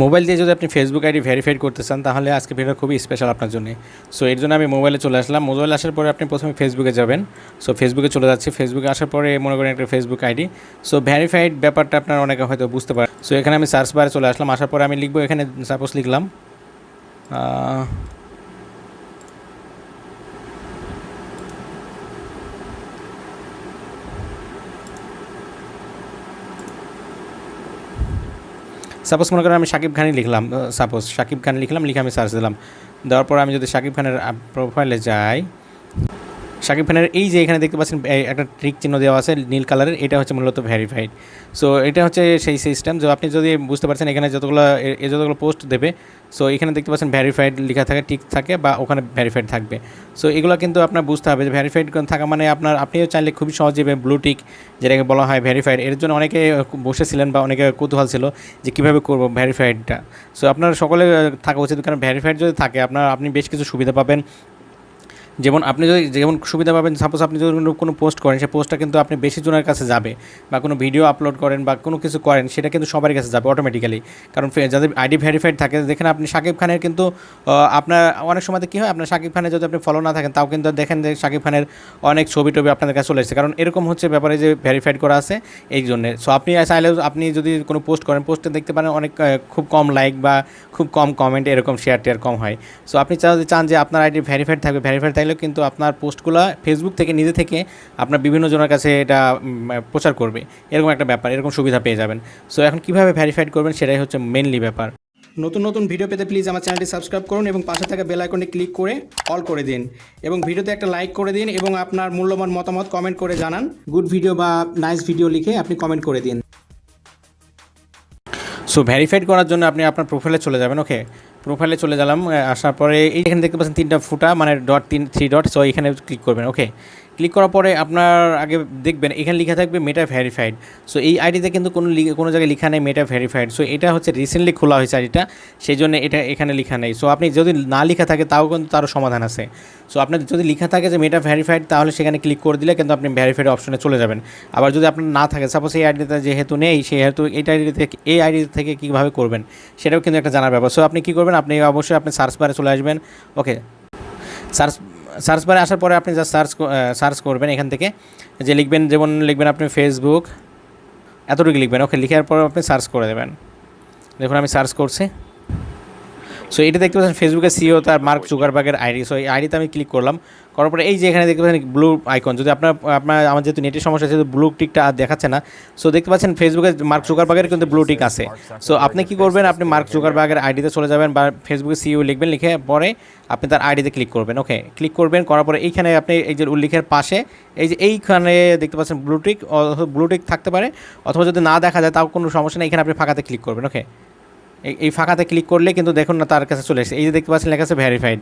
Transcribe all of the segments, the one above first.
Mobile দিয়ে যদি আপনি ফেসবুক আইডি ভেরিফাই করতে চান, তাহলে আজকে ভিডিও খুবই স্পেশাল আপনার জন্য। সো এর জন্য আমি মোবাইলে চলে আসলাম। মোবাইল আসার পরে আপনি প্রথমে ফেসবুকে যাবেন। সো ফেসবুকে চলে যাচ্ছি। ফেসবুকে আসার পরে মনে করেন একটা ফেসবুক আইডি সো ভেরিফাইড ব্যাপারটা আপনার অনেকে হয়তো বুঝতে পারে সো এখানে আমি সার্চ বারে চলে আসলাম। আসার পরে আমি লিখব এখানে সাপোজ লিখলাম সাপোজ মনে করেন আমি সাকিব খানই লিখলাম সাপোজ সাকিব খান লিখলাম, লিখে আমি সার্চ দিলাম। দেওয়ার পর আমি যদি সাকিব খানের প্রোফাইলে যাই শাকিব খানের এই যে এখানে দেখতে পাচ্ছেন একটা ট্রিক চিহ্ন দেওয়া আছে নীল কালারের, এটা হচ্ছে মূলত ভেরিফাইড সো এটা হচ্ছে সেই সিস্টেম যে আপনি যদি বুঝতে পারছেন এখানে যতগুলো, এ- যতগুলো পোস্ট দেবে সো এখানে দেখতে পাচ্ছেন ভেরিফাইড লেখা থাকে টিক থাকে বা ওখানে ভেরিফাইড থাকবে। সো এগুলো কিন্তু আপনার বুঝতে হবে যে ভেরিফাইড থাকা মানে আপনার, আপনিও চাইলে খুবই সহজে ব্লু টিক যেটাকে বলা হয় ভেরিফাইড এর জন্য অনেকে বসেছিলেন বা অনেকে কৌতূহল ছিল যে কীভাবে করব ভেরিফাইডটা সো আপনার সকলে থাকা উচিত। কারণ ভেরিফাইড যদি থাকে, আপনার, আপনি বেশ কিছু সুবিধা পাবেন। যেমন আপনি যদি, যেমন সুবিধা পাবেন সাপোজ আপনি যদি কোনো- পোস্ট করেন সেই পোস্টটা কিন্তু আপনি বেশি জনের কাছে যাবে বা কোনো ভিডিও আপলোড করেন বা কোনো কিছু করেন, সেটা কিন্তু সবার কাছে যাবে অটোমেটিক্যালি কারণ যাদের আইডি ভেরিফাইড থাকে, দেখেন আপনি শাকিব খানের কিন্তু আপনার, অনেক সময় কী হয়, আপনার শাকিব খানের যদি আপনি ফলো না থাকেন, তাও কিন্তু দেখেন যে শাকিব খানের অনেক ছবি টবি আপনাদের কাছে চলে এসেছে। কারণ এরকম হচ্ছে ব্যাপারে যে ভেরিফাইড করা আছে এই জন্যে। সো আপনি চাইলে আপনি যদি কোনো পোস্ট করেন পোস্টে দেখতে পারেন অনেক খুব কম লাইক বা খুব কম কমেন্ট এরকম শেয়ার টেয়ার কম হয়। সো আপনি চান যে আপনার আইডি ভেরিফাইড থাকবে ভেরিফাইড থাকলেও কিন্তু আপনার পোস্টগুলো ফেসবুক থেকে নিজে থেকে আপনার বিভিন্ন জনের কাছে এটা প্রচার করবে। এরকম একটা ব্যাপার এরকম সুবিধা পেয়ে যাবেন। সো এখন কীভাবে ভেরিফাইড করবেন সেটাই হচ্ছে মেনলি ব্যাপার। নতুন নতুন ভিডিও পেতে প্লিজ আমার চ্যানেলটি সাবস্ক্রাইব করুন এবং পাশে থাকা বেল আইকনে ক্লিক করে অল করে দিন। এবং ভিডিওতে একটা লাইক করে দিন এবং আপনার মূল্যবান মতামত কমেন্ট করে জানান। গুড ভিডিও বা নাইস ভিডিও লিখে আপনি কমেন্ট করে দিন। সো ভেরিফাইড করার জন্য আপনি আপনার প্রোফাইলে চলে যাবেন ওকে প্রোফাইলে চলে গেলাম আসার পরে এইখানে দেখতে পাচ্ছেন তিনটা ফুটা মানে ডট তিন থ্রি ডট সো এখানে ক্লিক করবেন ওকে ক্লিক করার পরে আপনার আগে দেখবেন, এখানে লেখা থাকবে মেটা ভেরিফাইড সো এই আইডিতে কিন্তু কোনো কোনো জায়গায় লেখা নেই মেটা ভেরিফাইড সো এটা হচ্ছে রিসেন্টলি খোলা হয়েছে আইডিটা। সেই জন্য এটা এখানে লেখা নেই। সো আপনি যদি না লেখা থাকে, তাও কিন্তু তারও সমাধান আছে। সো আপনার যদি লেখা থাকে যে মেটা ভেরিফাইড তাহলে সেখানে ক্লিক করে দিলে কিন্তু আপনি ভেরিফাইড অপশনে চলে যাবেন। আবার যদি আপনার না থাকে সাপোজ এই আইডিতে যেহেতু নেই, সেহেতু এই আইডি থেকে, এই আইডি থেকে কীভাবে করবেন, সেটাও কিন্তু একটা জানার ব্যাপার। সো আপনি কী করবেন? আপনি অবশ্যই আপনি সার্চ বারে চলে আসবেন। ওকে সার্চ সার্চ বারে আসার পরে আপনি জাস্ট সার্চ সার্চ করবেন এখান থেকে। যে লিখবেন, যেমন লিখবেন আপনি ফেসবুক এতটুকু লিখবেন। ওকে লিখার পর আপনি সার্চ করে দেবেন। দেখুন, আমি সার্চ করছি। সো এটা দেখতে পাচ্ছেন ফেসবুকে সিও তার মার্ক জুকারবার্গের আইডি সো এই আইডিতে আমি ক্লিক করলাম। করার পরে এই যে এখানে দেখতে পাচ্ছেন ব্লু আইকন যদি আপনার আপনার, আমার যেহেতু নেটের সমস্যা আছে ব্লু টিকটা আর দেখাচ্ছে না। সো দেখতে পাচ্ছেন ফেসবুকে মার্ক জুকারবার্গের কিন্তু ব্লু টিক আছে। সো আপনি কি করবেন? আপনি মার্ক জুকারবার্গের আইডিতে চলে যাবেন বা ফেসবুকে সিইও লিখবেন, লিখে পরে আপনি তার আইডিতে ক্লিক করবেন। ওকে ক্লিক করবেন, করার পরে এইখানে আপনি এই যে উল্লেখের পাশে, এই যে এইখানে দেখতে পাচ্ছেন ব্লু টিক অথবা ব্লু টিক থাকতে পারে, অথবা যদি না দেখা যায় তাও কোনো সমস্যা নেই, এখানে আপনি ফাঁকাতে ক্লিক করবেন। ওকে এই ফাঁকাতে ক্লিক করলে কিন্তু দেখুন না তার কাছে চলে এসেছে। এই যে দেখতে পাচ্ছেন, লেখা আছে verified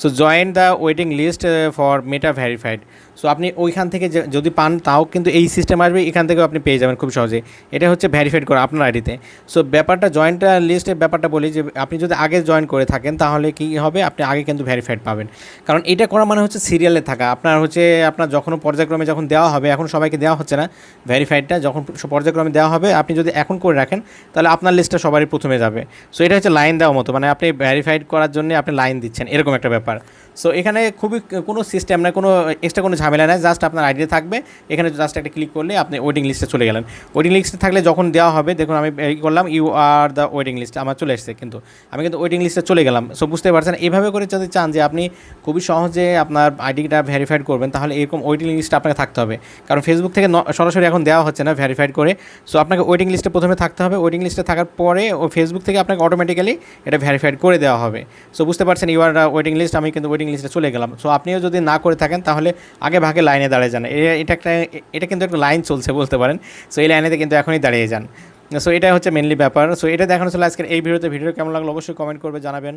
so join the waiting list for Meta verified so আপনি ওইখান থেকে যদি পান তাও কিন্তু এই সিস্টেম আসবে, এখান থেকেও আপনি পেয়ে যাবেন খুব সহজে। এটা হচ্ছে ভ্যারিফাইড করা আপনার আইডিতে সো ব্যাপারটা জয়েন্ট লিস্টের ব্যাপারটা বলি যে, আপনি যদি আগে জয়েন করে থাকেন তাহলে কি হবে? আপনি আগে কিন্তু ভেরিফাইড পাবেন। কারণ এটা করা মানে হচ্ছে সিরিয়ালে থাকা। আপনার হচ্ছে, আপনার যখন পর্যায়ক্রমে যখন দেওয়া হবে, এখন সবাইকে দেওয়া হচ্ছে না। ভেরিফাইডটা যখন পর্যায়ক্রমে দেওয়া হবে, আপনি যদি এখন করে রাখেন, তাহলে আপনার লিস্টটা সবারই প্রথমে যাবে। সো এটা হচ্ছে লাইন দেওয়ার মতো। মানে আপনি ভেরিফাইড করার জন্য আপনি লাইন দিচ্ছেন। এরকম একটা ব্যাপার। সো এখানে খুবই কোনো সিস্টেম না কোনো এক্সট্রা কোনো ঝামেলা নেই। জাস্ট আপনার আইডিয়া থাকবে। এখানে জাস্ট একটা ক্লিক করলে আপনি ওয়েটিং লিস্টে চলে গেলেন। ওয়েটিং লিস্টে থাকলে যখন দেওয়া হবে, দেখুন আমি করলাম you are the waiting list আমার চলে এসেছে কিন্তু। আমি কিন্তু ওয়েটিং লিস্টে চলে গেলাম। সো বুঝতে পারছেন? এভাবে করে যদি চান যে আপনি খুবই সহজে আপনার আইডিটা ভেরিফাইড করবেন, তাহলে এরকম ওয়েটিং লিস্ট আপনাকে থাকতে হবে। কারণ ফেসবুক থেকে সরাসরি এখন দেওয়া হচ্ছে না ভেরিফাইড করে। সো আপনাকে ওয়েটিং লিস্টে প্রথমে থাকতে হবে। ওয়েটিং লিস্টে থাকার পরে ও ফেসবুক থেকে আপনাকে অটোমেটিক্যালি এটা ভেরিফাইড করে দেওয়া হবে। সো বুঝতে পারছেন ইউ আর ওয়েটিং লিস্ট আমি কিন্তু ওয়েটিং লিস্টে চলে গেলাম। সো আপনিও যদি না করে থাকেন, তাহলে আগে ভাগে লাইনে দাঁড়িয়ে যান। এটা একটা, এটা কিন্তু একটা লাইন চলছে বলতে পারেন। সো এই লাইনেতে কিন্তু এখনই দাঁড়িয়ে যান। সো এটা হচ্ছে মেনলি ব্যাপার। সো এটা দেখানো ছিল আজকের এই ভিডিওতে। ভিডিও কেমন লাগল অবশ্যই কমেন্ট করবে, জানাবেন।